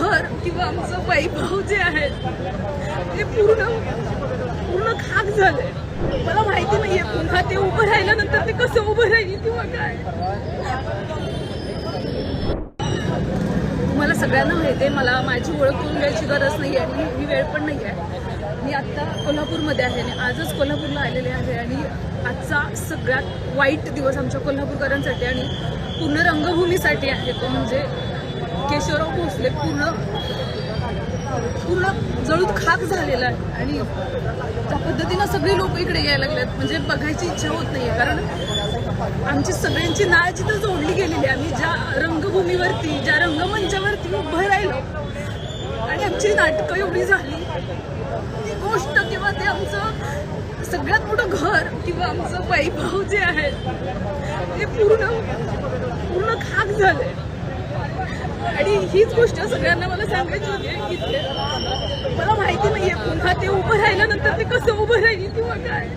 किंवा आमचं वैभव जे आहे ते पूर्ण पूर्ण खाक झालंय मला माहिती नाहीये पुन्हा ते उभं राहिल्यानंतर ते कसं उभं राहील किंवा काय. मला सगळ्यांना माहिती आहे मला माझी ओळख करून द्यायची गरज नाही आहे आणि ही वेळ पण नाही आहे मी आत्ता कोल्हापूरमध्ये आहे आणि आजच कोल्हापूरला आलेले आहे आणि आजचा सगळ्यात वाईट दिवस आमच्या कोल्हापूरकरांसाठी आणि पूर्ण रंगभूमीसाठी आहे तो म्हणजे केशवराव भोसले पूर्ण पूर्ण जळूत खाक झालेला आहे. आणि त्या पद्धतीनं सगळी लोक इकडे यायला लागलेत. म्हणजे बघायची इच्छा होत नाहीये. कारण आमची सगळ्यांची नाळ जिथं जोडली गेलेली आहे. आम्ही ज्या रंगभूमीवरती ज्या रंगमंचावरती उभं राहिलो आणि आमची नाटकं एवढी झाली ती गोष्ट किंवा ते आमचं सगळ्यात मोठं घर किंवा आमचं वैभव जे आहे ते पूर्ण पूर्ण खाक झालंय. आणि हीच गोष्ट सगळ्यांना मला सांगायची होती की मला माहिती नाहीये. पुन्हा ते उभं राहिल्यानंतर ते कसं उभं राहील किंवा काय?